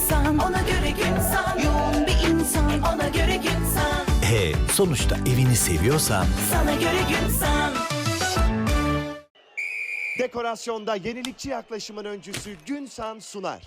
insan Ona göre gün san Yoğun bir insan Ona göre gün san E sonuçta evini seviyorsan Sana göre gün san Dekorasyonda yenilikçi yaklaşımın öncüsü Günsan sunar.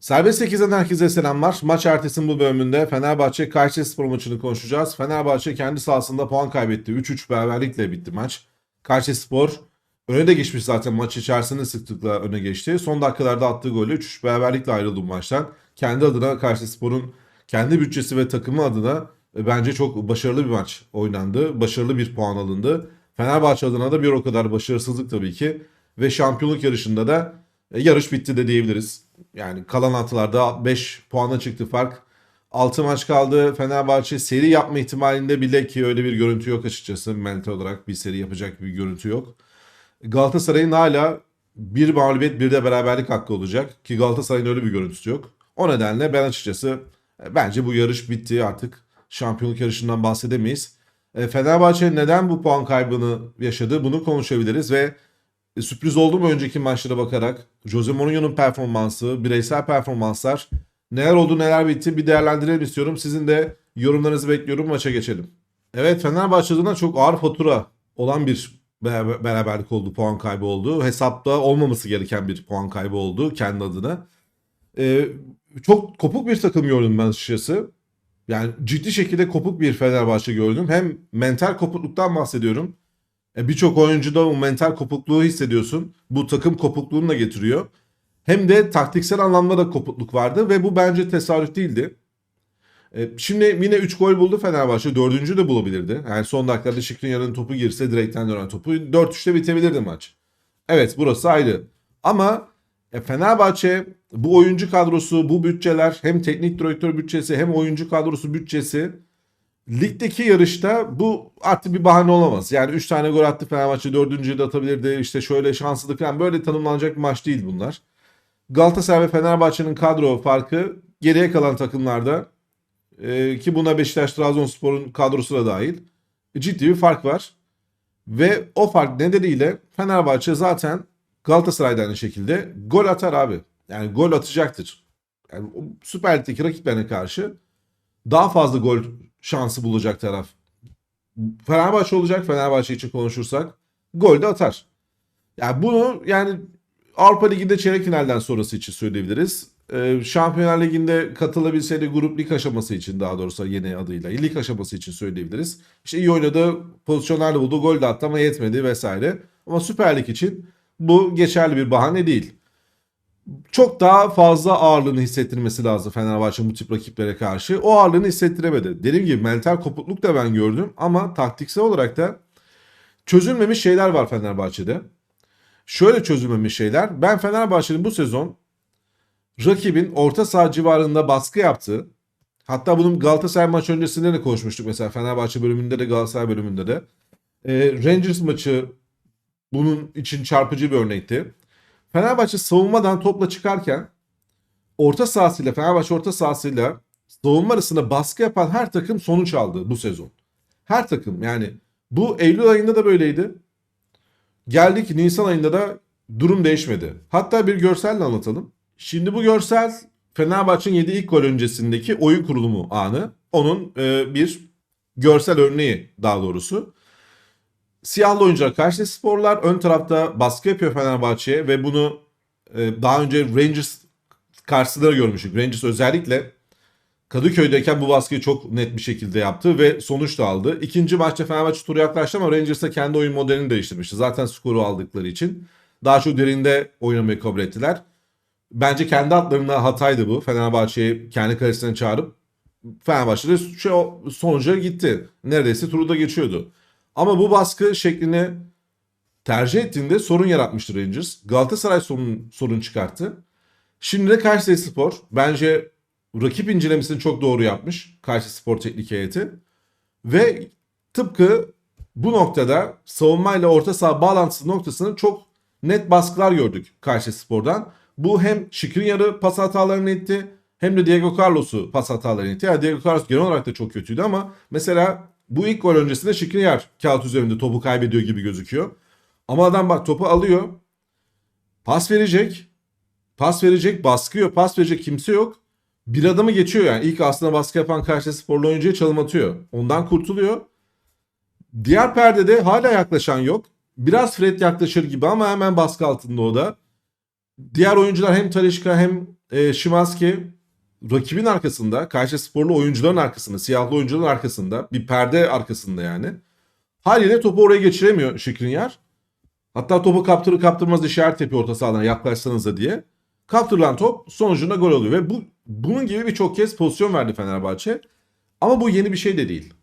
Serbest 8'den herkese selamlar. Maç ertesinin bu bölümünde Fenerbahçe Kayserispor maçını konuşacağız. Fenerbahçe kendi sahasında puan kaybetti. 3-3 beraberlikle bitti maç. Kayserispor öne de geçmiş zaten maç içerisinde sıklıkla öne geçti. Son dakikalarda attığı golle 3-3 beraberlikle ayrıldı bu maçtan. Kendi adına Kayserispor'un kendi bütçesi ve takımı adına e, bence çok başarılı bir maç oynandı. Başarılı bir puan alındı. Fenerbahçe adına da bir o kadar başarısızlık tabii ki. Ve şampiyonluk yarışında da e, yarış bitti de diyebiliriz. Yani kalan haftalarda 5 puana çıktı fark. 6 maç kaldı. Fenerbahçe seri yapma ihtimalinde bile ki öyle bir görüntü yok açıkçası. Mental olarak bir seri yapacak bir görüntü yok. Galatasaray'ın hala bir mağlubiyet bir de beraberlik hakkı olacak. Ki Galatasaray'ın öyle bir görüntüsü yok. O nedenle ben açıkçası e, bence bu yarış bitti artık. Şampiyonluk yarışından bahsedemeyiz. E, Fenerbahçe neden bu puan kaybını yaşadı bunu konuşabiliriz ve e, sürpriz oldu mu önceki maçlara bakarak Jose Mourinho'nun performansı, bireysel performanslar neler oldu neler bitti bir değerlendirelim istiyorum. Sizin de yorumlarınızı bekliyorum maça geçelim. Evet Fenerbahçe adına çok ağır fatura olan bir beraber- beraberlik oldu, puan kaybı oldu. Hesapta olmaması gereken bir puan kaybı oldu kendi adına. Ee, çok kopuk bir takım gördüm ben açıkçası. Yani ciddi şekilde kopuk bir Fenerbahçe gördüm. Hem mental kopukluktan bahsediyorum. E, Birçok oyuncuda o mental kopukluğu hissediyorsun. Bu takım kopukluğunu da getiriyor. Hem de taktiksel anlamda da kopukluk vardı ve bu bence tesadüf değildi. E, Şimdi yine 3 gol buldu Fenerbahçe. 4. de bulabilirdi. Yani son dakikada Şikrinyar'ın topu girse direkten dönen topu 4-3'te bitebilirdi maç. Evet burası ayrı. Ama e, Fenerbahçe bu oyuncu kadrosu, bu bütçeler hem teknik direktör bütçesi hem oyuncu kadrosu bütçesi ligdeki yarışta bu artık bir bahane olamaz. Yani 3 tane gol attı Fenerbahçe 4. de atabilirdi. İşte şöyle şanslı falan böyle tanımlanacak bir maç değil bunlar. Galatasaray ve Fenerbahçe'nin kadro farkı geriye kalan takımlarda e, ki buna Beşiktaş Trabzonspor'un kadrosu da dahil ciddi bir fark var. Ve o fark nedeniyle Fenerbahçe zaten Galatasaray'da aynı şekilde gol atar abi. Yani gol atacaktır. Yani Süper Lig'deki rakiplerine karşı daha fazla gol şansı bulacak taraf. Fenerbahçe olacak. Fenerbahçe için konuşursak gol de atar. Yani bunu yani Avrupa Ligi'nde çeyrek finalden sonrası için söyleyebiliriz. Ee, Şampiyonlar Ligi'nde katılabilseydi grup lig aşaması için daha doğrusu yeni adıyla lig aşaması için söyleyebiliriz. İşte iyi oynadı, pozisyonlarla buldu, gol de attı ama yetmedi vesaire. Ama Süper Lig için bu geçerli bir bahane değil. Çok daha fazla ağırlığını hissettirmesi lazım Fenerbahçe bu tip rakiplere karşı. O ağırlığını hissettiremedi. Dediğim gibi mental kopukluk da ben gördüm ama taktiksel olarak da çözülmemiş şeyler var Fenerbahçe'de. Şöyle çözülmemiş şeyler. Ben Fenerbahçe'nin bu sezon rakibin orta saha civarında baskı yaptığı hatta bunun Galatasaray maç öncesinde de konuşmuştuk mesela Fenerbahçe bölümünde de Galatasaray bölümünde de. Ee, Rangers maçı bunun için çarpıcı bir örnekti. Fenerbahçe savunmadan topla çıkarken orta sahasıyla Fenerbahçe orta sahasıyla savunma arasında baskı yapan her takım sonuç aldı bu sezon. Her takım yani bu Eylül ayında da böyleydi. Geldik Nisan ayında da durum değişmedi. Hatta bir görselle anlatalım. Şimdi bu görsel Fenerbahçe'nin yediği ilk gol öncesindeki oyun kurulumu anı. Onun e, bir görsel örneği daha doğrusu. Siyahlı oyuncular karşı sporlar ön tarafta baskı yapıyor Fenerbahçe'ye ve bunu e, daha önce Rangers karşısında da görmüştük. Rangers özellikle Kadıköy'deyken bu baskıyı çok net bir şekilde yaptı ve sonuç da aldı. İkinci maçta Fenerbahçe turu yaklaştı ama Rangers da kendi oyun modelini değiştirmişti. Zaten skoru aldıkları için. Daha çok derinde oynamayı kabul ettiler. Bence kendi atlarında hataydı bu. Fenerbahçe'yi kendi kalesine çağırıp Fenerbahçe'de şey, sonuca gitti. Neredeyse turu da geçiyordu. Ama bu baskı şeklini tercih ettiğinde sorun yaratmıştı Rangers. Galatasaray sorun, sorun çıkarttı. Şimdi de Kayseri Spor bence rakip incelemesini çok doğru yapmış. Kayseri Spor teknik heyeti. Ve tıpkı bu noktada savunmayla orta saha bağlantısı noktasını çok net baskılar gördük Kayseri Spor'dan. Bu hem Şikrinyar'ı pas hatalarını etti hem de Diego Carlos'u pas hatalarını etti. Yani Diego Carlos genel olarak da çok kötüydü ama mesela bu ilk gol öncesinde Şikrinyar kağıt üzerinde topu kaybediyor gibi gözüküyor. Ama adam bak topu alıyor. Pas verecek. pas verecek, baskıyor, pas verecek kimse yok. Bir adamı geçiyor yani. İlk aslında baskı yapan karşı sporlu oyuncuya çalım atıyor. Ondan kurtuluyor. Diğer perdede hala yaklaşan yok. Biraz Fred yaklaşır gibi ama hemen baskı altında o da. Diğer oyuncular hem Talişka hem e, Şimanski rakibin arkasında, karşı sporlu oyuncuların arkasında, siyahlı oyuncuların arkasında, bir perde arkasında yani. Haliyle topu oraya geçiremiyor Şikrinyar. Hatta topu kaptırır kaptırmaz işaret yapıyor orta sahadan yaklaşsanıza diye. Kaptırılan top sonucunda gol oluyor ve bu bunun gibi birçok kez pozisyon verdi Fenerbahçe. Ama bu yeni bir şey de değil.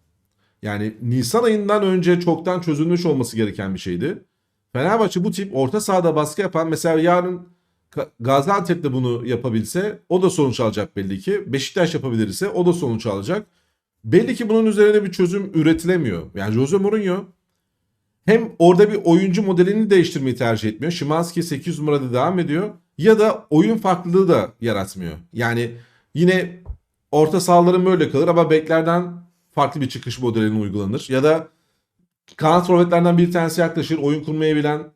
Yani Nisan ayından önce çoktan çözülmüş olması gereken bir şeydi. Fenerbahçe bu tip orta sahada baskı yapan mesela yarın Ka- Gaziantep'te bunu yapabilse o da sonuç alacak belli ki. Beşiktaş yapabilirse o da sonuç alacak. Belli ki bunun üzerine bir çözüm üretilemiyor. Yani Jose Mourinho hem orada bir oyuncu modelini değiştirmeyi tercih etmiyor. Şimanski 8 numarada devam ediyor. Ya da oyun farklılığı da yaratmıyor. Yani yine orta sahaların böyle kalır ama beklerden farklı bir çıkış modelini uygulanır. Ya da kanat forvetlerden bir tanesi yaklaşır. Oyun kurmayı bilen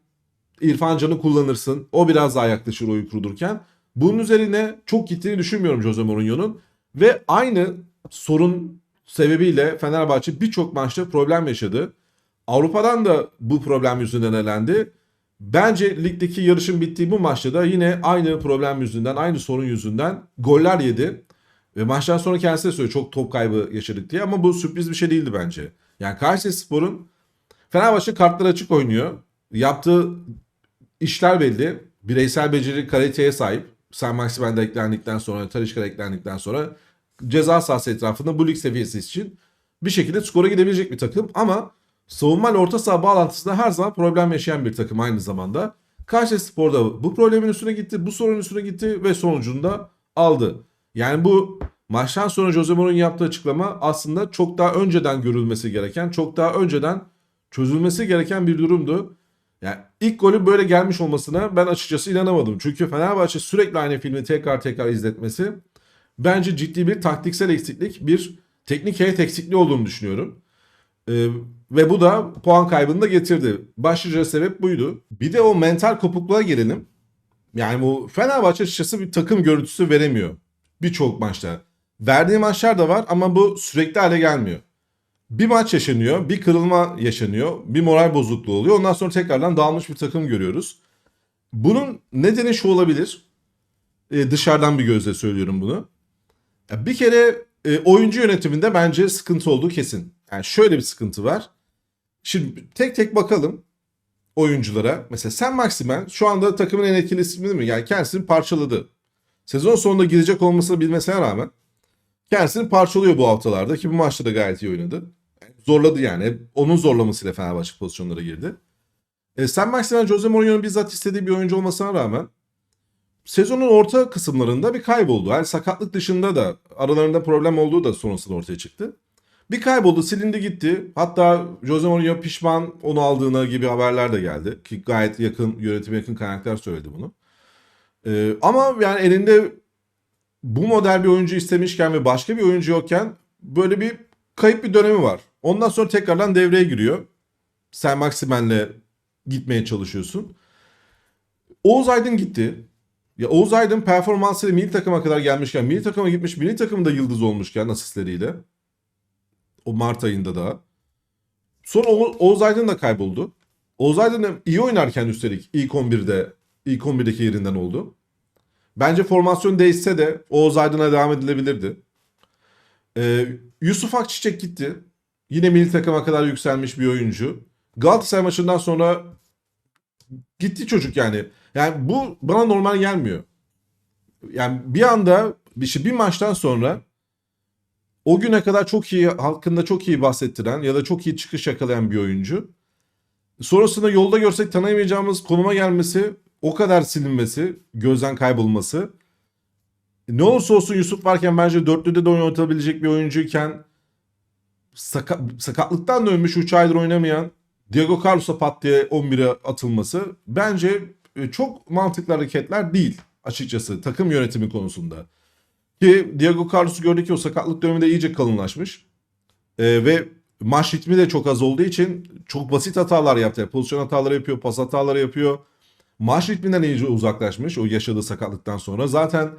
İrfan Can'ı kullanırsın. O biraz daha yaklaşır oyun kurdurken. Bunun üzerine çok gittiğini düşünmüyorum Jose Mourinho'nun. Ve aynı sorun sebebiyle Fenerbahçe birçok maçta problem yaşadı. Avrupa'dan da bu problem yüzünden elendi. Bence ligdeki yarışın bittiği bu maçta da yine aynı problem yüzünden, aynı sorun yüzünden goller yedi. Ve maçtan sonra kendisi de söylüyor çok top kaybı yaşadık diye ama bu sürpriz bir şey değildi bence. Yani Kayserispor'un Fenerbahçe kartları açık oynuyor. Yaptığı işler belli. Bireysel beceri kaliteye sahip. Sen Maximen de eklendikten sonra, Talişka da eklendikten sonra ceza sahası etrafında bu lig seviyesi için bir şekilde skora gidebilecek bir takım ama savunma ile orta saha bağlantısında her zaman problem yaşayan bir takım aynı zamanda. Kayseri da bu problemin üstüne gitti, bu sorunun üstüne gitti ve sonucunda aldı. Yani bu maçtan sonra Jose Mourinho yaptığı açıklama aslında çok daha önceden görülmesi gereken, çok daha önceden çözülmesi gereken bir durumdu. Yani ilk golü böyle gelmiş olmasına ben açıkçası inanamadım. Çünkü Fenerbahçe sürekli aynı filmi tekrar tekrar izletmesi bence ciddi bir taktiksel eksiklik, bir teknik heyet eksikliği olduğunu düşünüyorum. Ee, ve bu da puan kaybını da getirdi. Başlıca sebep buydu. Bir de o mental kopukluğa gelelim. Yani bu Fenerbahçe açıkçası bir takım görüntüsü veremiyor. Birçok maçta. Verdiği maçlar da var ama bu sürekli hale gelmiyor. Bir maç yaşanıyor, bir kırılma yaşanıyor, bir moral bozukluğu oluyor. Ondan sonra tekrardan dağılmış bir takım görüyoruz. Bunun nedeni şu olabilir. Ee, dışarıdan bir gözle söylüyorum bunu. Ya bir kere e, oyuncu yönetiminde bence sıkıntı olduğu kesin. Yani şöyle bir sıkıntı var. Şimdi tek tek bakalım oyunculara. Mesela Sen Maximen şu anda takımın en etkili ismi değil mi? Yani kendisini parçaladı. Sezon sonunda gidecek olmasını bilmesine rağmen kendisini parçalıyor bu haftalarda ki bu maçta da gayet iyi oynadı. Zorladı yani. Onun zorlamasıyla Fenerbahçe pozisyonlara girdi. E, Sen Maximen Jose Mourinho'nun bizzat istediği bir oyuncu olmasına rağmen sezonun orta kısımlarında bir kayboldu. Yani sakatlık dışında da aralarında problem olduğu da sonrasında ortaya çıktı. Bir kayboldu, silindi gitti. Hatta Jose Mourinho pişman onu aldığına gibi haberler de geldi. Ki gayet yakın, yönetime yakın kaynaklar söyledi bunu. Ee, ama yani elinde bu model bir oyuncu istemişken ve başka bir oyuncu yokken böyle bir kayıp bir dönemi var. Ondan sonra tekrardan devreye giriyor. Sen Maximen'le gitmeye çalışıyorsun. Oğuz Aydın gitti. Ya Oğuz Aydın performansıyla milli takıma kadar gelmişken, milli takıma gitmiş, milli takımda yıldız olmuşken asistleriyle. O Mart ayında da. Sonra O- Oğuz Aydın da kayboldu. Oğuz Aydın iyi oynarken üstelik ilk 11'de, ilk 11'deki yerinden oldu. Bence formasyon değişse de Oğuz Aydın'a devam edilebilirdi. Ee, Yusuf Akçiçek gitti. Yine milli takıma kadar yükselmiş bir oyuncu. Galatasaray maçından sonra gitti çocuk yani. Yani bu bana normal gelmiyor. Yani bir anda işte bir maçtan sonra o güne kadar çok iyi hakkında çok iyi bahsettiren ya da çok iyi çıkış yakalayan bir oyuncu. Sonrasında yolda görsek tanıyamayacağımız konuma gelmesi, o kadar silinmesi, gözden kaybolması. Ne olursa olsun Yusuf varken bence dörtlüde de oynatabilecek bir oyuncuyken saka- sakatlıktan dönmüş 3 aydır oynamayan Diego Carlos'a pat diye 11'e atılması bence e, çok mantıklı hareketler değil açıkçası takım yönetimi konusunda. Ki Diego Carlos'u gördük ki o sakatlık döneminde iyice kalınlaşmış. Ee, ve maç ritmi de çok az olduğu için çok basit hatalar yaptı. Pozisyon hataları yapıyor, pas hataları yapıyor. Maç ritminden iyice uzaklaşmış o yaşadığı sakatlıktan sonra. Zaten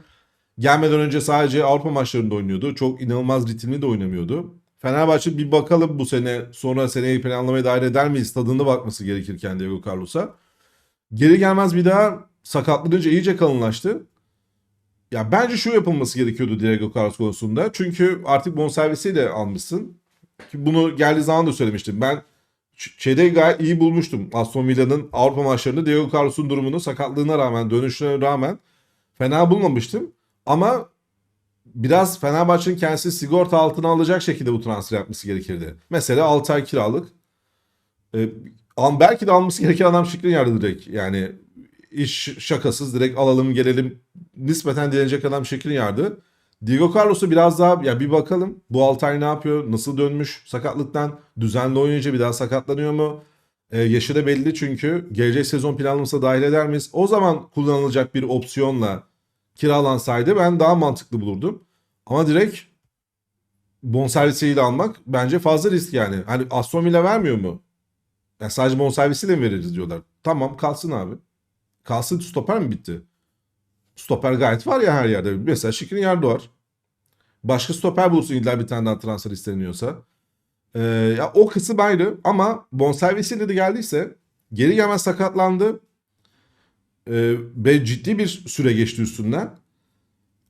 gelmeden önce sadece Avrupa maçlarında oynuyordu. Çok inanılmaz ritimli de oynamıyordu. Fenerbahçe bir bakalım bu sene sonra seneyi planlamaya dair eder miyiz tadında bakması gerekirken Diego Carlos'a. Geri gelmez bir daha sakatlanınca iyice kalınlaştı. Ya bence şu yapılması gerekiyordu Diego Carlos konusunda. Çünkü artık bonservisiyle almışsın. Ki bunu geldiği zaman da söylemiştim. Ben şeyde gayet iyi bulmuştum. Aston Villa'nın Avrupa maçlarında Diego Carlos'un durumunu sakatlığına rağmen, dönüşüne rağmen fena bulmamıştım. Ama biraz Fenerbahçe'nin kendisi sigorta altına alacak şekilde bu transfer yapması gerekirdi. Mesela 6 ay kiralık. An- belki de alması gereken adam Skriniar'dı direkt. Yani iş şakasız direkt alalım gelelim nispeten dilenecek adam Skriniar'dı. Diego Carlos'u biraz daha ya bir bakalım bu 6 ay ne yapıyor? Nasıl dönmüş sakatlıktan? Düzenli oynayınca bir daha sakatlanıyor mu? Ee, yaşı da belli çünkü gelecek sezon planlamasına dahil eder miyiz? O zaman kullanılacak bir opsiyonla kiralansaydı ben daha mantıklı bulurdum. Ama direkt bonservisiyle almak bence fazla risk yani. Hani Aston Villa vermiyor mu? Ya sadece bonservisiyle mi veririz diyorlar. Tamam kalsın abi. Kalsın stoper mi bitti? Stoper gayet var ya her yerde. Mesela Skriniar da var. Başka stoper bulsun illa bir tane daha transfer isteniyorsa. Ee, ya o kısım ayrı ama bonservisiyle de geldiyse geri gelmez sakatlandı. Ee, ve ciddi bir süre geçti üstünden.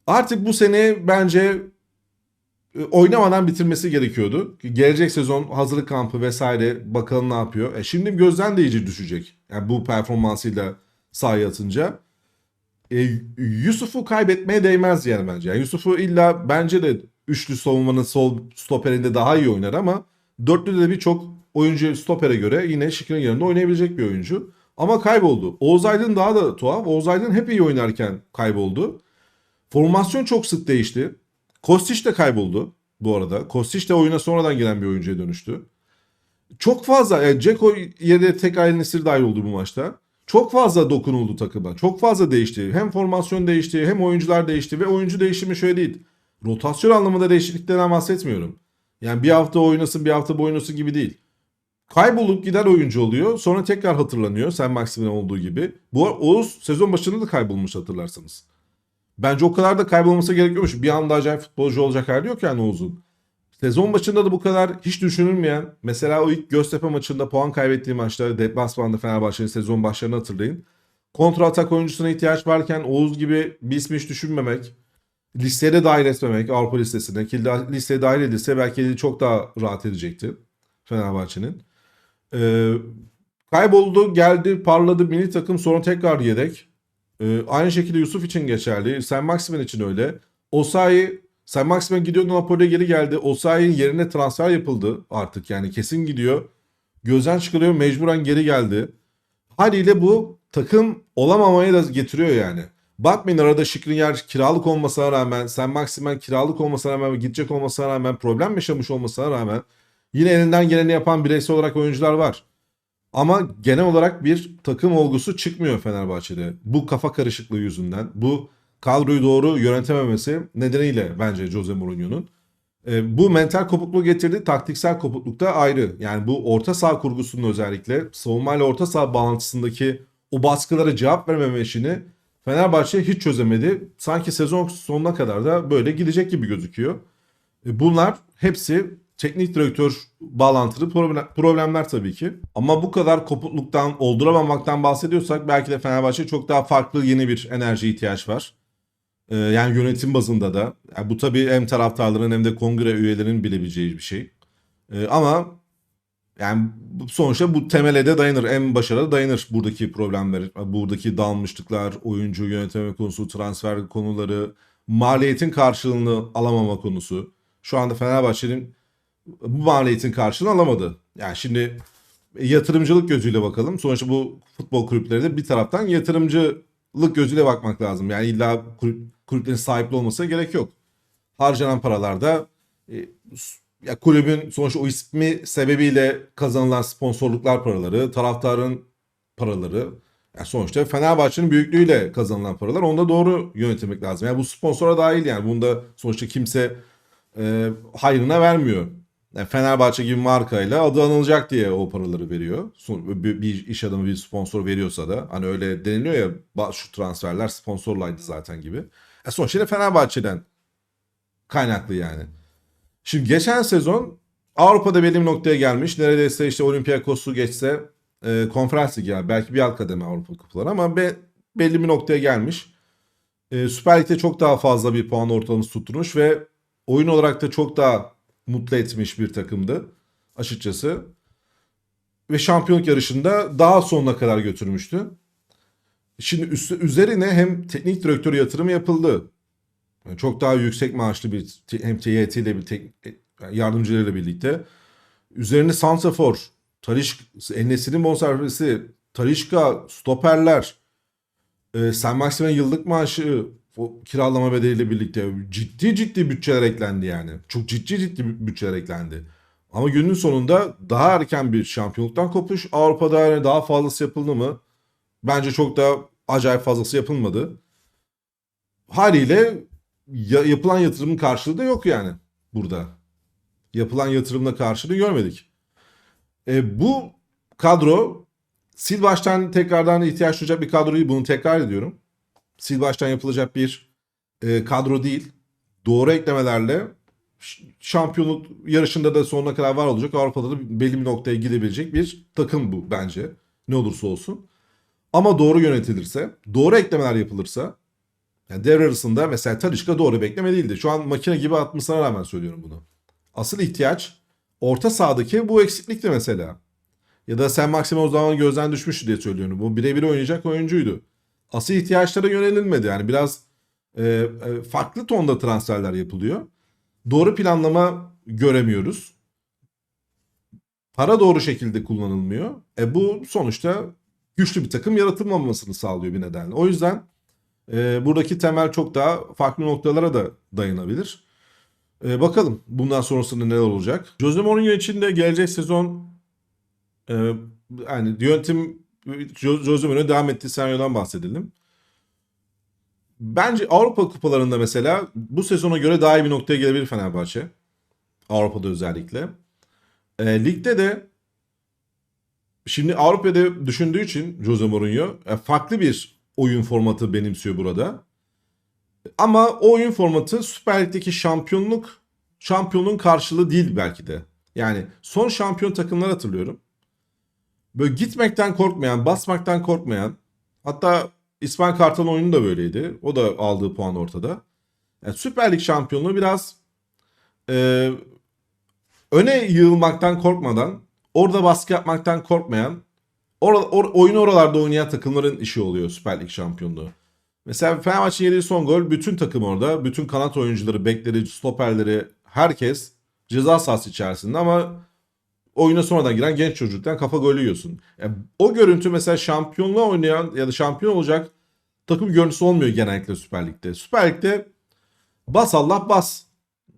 Artık bu sene bence e, oynamadan bitirmesi gerekiyordu. Gelecek sezon hazırlık kampı vesaire bakalım ne yapıyor. E şimdi gözden de iyice düşecek. Yani bu performansıyla sahaya atınca. E, Yusuf'u kaybetmeye değmez yani bence. Yani Yusuf'u illa bence de üçlü savunmanın sol stoperinde daha iyi oynar ama dörtlüde de birçok oyuncu stopere göre yine Şikrin yanında oynayabilecek bir oyuncu. Ama kayboldu. Oğuz Aydın daha da tuhaf. Oğuz Aydın hep iyi oynarken kayboldu. Formasyon çok sık değişti. Kostić de kayboldu bu arada. Kostić de oyuna sonradan gelen bir oyuncuya dönüştü. Çok fazla yani Ceko yerine tek Aylin Nesir dahil oldu bu maçta. Çok fazla dokunuldu takıma. Çok fazla değişti. Hem formasyon değişti hem oyuncular değişti ve oyuncu değişimi şöyle değil. Rotasyon anlamında değişikliklerden bahsetmiyorum. Yani bir hafta oynasın bir hafta bu oynasın gibi değil. Kaybolup giden oyuncu oluyor. Sonra tekrar hatırlanıyor. Sen Maximin olduğu gibi. Bu Oğuz sezon başında da kaybolmuş hatırlarsanız. Bence o kadar da kaybolması gerekiyormuş. Bir anda acayip futbolcu olacak hali yok yani Oğuz'un. Sezon başında da bu kadar hiç düşünülmeyen mesela o ilk Göztepe maçında puan kaybettiği maçta deplasmanda Fenerbahçe'nin sezon başlarını hatırlayın. Kontra atak oyuncusuna ihtiyaç varken Oğuz gibi bir ismi hiç düşünmemek, listeye dahil etmemek Avrupa listesine ki listeye dahil edilse belki çok daha rahat edecekti Fenerbahçe'nin. Ee, kayboldu, geldi, parladı milli takım sonra tekrar yedek. Ee, aynı şekilde Yusuf için geçerli. Sen Maximin için öyle. Osayi Sen Maximin gidiyordu Napoli'ye geri geldi. Osayi'nin yerine transfer yapıldı artık yani kesin gidiyor. Gözden çıkarıyor mecburen geri geldi. Haliyle bu takım olamamaya da getiriyor yani. Bakmayın arada Skriniar kiralık olmasına rağmen, Sen Maximen kiralık olmasına rağmen gidecek olmasına rağmen, problem yaşamış olmasına rağmen yine elinden geleni yapan bireysel olarak oyuncular var. Ama genel olarak bir takım olgusu çıkmıyor Fenerbahçe'de. Bu kafa karışıklığı yüzünden, bu kadroyu doğru yönetememesi nedeniyle bence Jose Mourinho'nun. E, bu mental kopukluğu getirdi. Taktiksel kopukluk da ayrı. Yani bu orta saha kurgusunun özellikle savunmayla orta saha bağlantısındaki o baskılara cevap vermeme işini Fenerbahçe hiç çözemedi. Sanki sezon sonuna kadar da böyle gidecek gibi gözüküyor. E, Bunlar hepsi teknik direktör bağlantılı problem- problemler tabii ki. Ama bu kadar kopukluktan, olduramamaktan bahsediyorsak belki de Fenerbahçe çok daha farklı yeni bir enerji ihtiyaç var. Ee, yani yönetim bazında da. Yani bu tabii hem taraftarların hem de kongre üyelerinin bilebileceği bir şey. Ee, ama yani sonuçta bu temele de dayanır. En başarılı dayanır buradaki problemler. Buradaki dalmışlıklar, oyuncu yönetme konusu, transfer konuları, maliyetin karşılığını alamama konusu. Şu anda Fenerbahçe'nin bu maliyetin karşılığını alamadı. Yani şimdi yatırımcılık gözüyle bakalım. Sonuçta bu futbol kulüpleri de bir taraftan yatırımcılık gözüyle bakmak lazım. Yani illa kulüp, kulüplerin sahipli olmasına gerek yok. Harcanan paralarda e, ya kulübün sonuçta o ismi sebebiyle kazanılan sponsorluklar paraları, taraftarın paraları. Yani sonuçta Fenerbahçe'nin büyüklüğüyle kazanılan paralar onu da doğru yönetmek lazım. Yani bu sponsora dahil yani bunda sonuçta kimse e, hayrına vermiyor. Yani Fenerbahçe gibi markayla adı anılacak diye o paraları veriyor. Bir, bir iş adamı bir sponsor veriyorsa da hani öyle deniliyor ya "Ba- şu transferler sponsorlaydı zaten gibi. E sonuçta Fenerbahçe'den kaynaklı yani. Şimdi geçen sezon Avrupa'da belli bir noktaya gelmiş. Neredeyse işte Olympiakos'u geçse e, konferans ligi yani belki bir alt kademe Avrupa kupaları ama be, belli bir noktaya gelmiş. E, Süper Lig'de çok daha fazla bir puan ortalaması tutturmuş ve oyun olarak da çok daha mutlu etmiş bir takımdı açıkçası. Ve şampiyonluk yarışında daha sonuna kadar götürmüştü. Şimdi üstü, üzerine hem teknik direktör yatırımı yapıldı. Yani çok daha yüksek maaşlı bir hem TYT ile bir tek, yardımcılarıyla birlikte. Üzerine Santrafor, Taliş, Enes'in bonservisi, Talişka, stoperler, e, Sen Maximen yıllık maaşı, o kiralama bedeliyle birlikte ciddi ciddi bütçeler eklendi yani. Çok ciddi ciddi bütçeler eklendi. Ama günün sonunda daha erken bir şampiyonluktan kopuş. Avrupa'da yani daha fazlası yapıldı mı? Bence çok da acayip fazlası yapılmadı. Haliyle ya- yapılan yatırımın karşılığı da yok yani burada. Yapılan yatırımla karşılığı görmedik. E, bu kadro sil baştan tekrardan ihtiyaç duyacak bir kadro değil. Bunu tekrar ediyorum. Sil baştan yapılacak bir e, kadro değil. Doğru eklemelerle şampiyonluk yarışında da sonuna kadar var olacak. Avrupa'da da belli bir noktaya gidebilecek bir takım bu bence. Ne olursa olsun. Ama doğru yönetilirse, doğru eklemeler yapılırsa yani devre arasında mesela Talişka doğru bekleme değildi. Şu an makine gibi atmasına rağmen söylüyorum bunu. Asıl ihtiyaç orta sahadaki bu eksiklikti mesela. Ya da sen Maxime o zaman gözden düşmüştü diye söylüyorum. Bu birebir oynayacak oyuncuydu. Asıl ihtiyaçlara yönelilmedi. Yani biraz e, e, farklı tonda transferler yapılıyor. Doğru planlama göremiyoruz. Para doğru şekilde kullanılmıyor. E bu sonuçta güçlü bir takım yaratılmamasını sağlıyor bir nedenle. O yüzden e, buradaki temel çok daha farklı noktalara da dayanabilir. E, bakalım bundan sonrasında neler olacak. Jose Mourinho için de gelecek sezon e, yani yönetim Jo- Jose Mourinho devam ettiği senaryodan bahsedelim. Bence Avrupa kupalarında mesela bu sezona göre daha iyi bir noktaya gelebilir Fenerbahçe. Avrupa'da özellikle. E, ligde de şimdi Avrupa'da düşündüğü için Jose Mourinho e, farklı bir oyun formatı benimsiyor burada. Ama o oyun formatı Süper Lig'deki şampiyonluk şampiyonun karşılığı değil belki de. Yani son şampiyon takımlar hatırlıyorum. Böyle gitmekten korkmayan, basmaktan korkmayan hatta İsmail Kartal oyunu da böyleydi. O da aldığı puan ortada. Yani Süper Lig şampiyonluğu biraz e, öne yığılmaktan korkmadan, orada baskı yapmaktan korkmayan, or, or- oyunu oralarda oynayan takımların işi oluyor Süper Lig şampiyonluğu. Mesela Fenerbahçe'nin yediği son gol bütün takım orada. Bütün kanat oyuncuları, bekleri, stoperleri herkes ceza sahası içerisinde ama oyuna sonradan giren genç çocuktan kafa golü yiyorsun. Yani o görüntü mesela şampiyonluğa oynayan ya da şampiyon olacak takım görüntüsü olmuyor genellikle Süper Lig'de. Süper Lig'de bas Allah bas.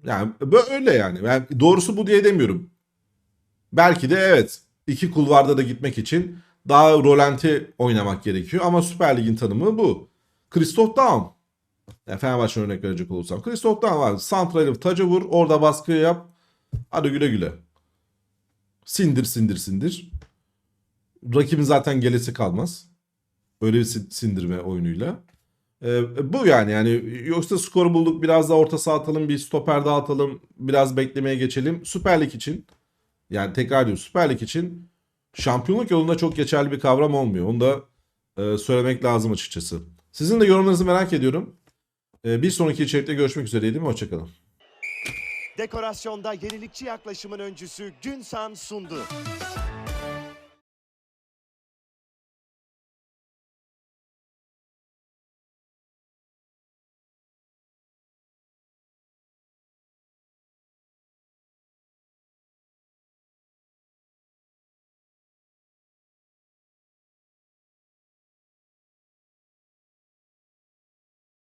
Yani böyle yani. yani. Doğrusu bu diye demiyorum. Belki de evet iki kulvarda da gitmek için daha rolanti oynamak gerekiyor ama Süper Lig'in tanımı bu. Christoph Daum. Yani Fenerbahçe örnek verecek olursam. Christoph Daum var. Santral'i taca vur. Orada baskı yap. Hadi güle güle. Sindir sindir sindir. Rakibin zaten gelesi kalmaz. Öyle bir sin- sindirme oyunuyla. Ee, bu yani yani yoksa skoru bulduk biraz daha orta saha atalım bir stoper daha atalım biraz beklemeye geçelim. Süper Lig için yani tekrar diyorum Süper Lig için şampiyonluk yolunda çok geçerli bir kavram olmuyor. Onu da e, söylemek lazım açıkçası. Sizin de yorumlarınızı merak ediyorum. E, bir sonraki içerikte görüşmek üzere diyelim. Hoşçakalın. Dekorasyonda yenilikçi yaklaşımın öncüsü Günsan sundu.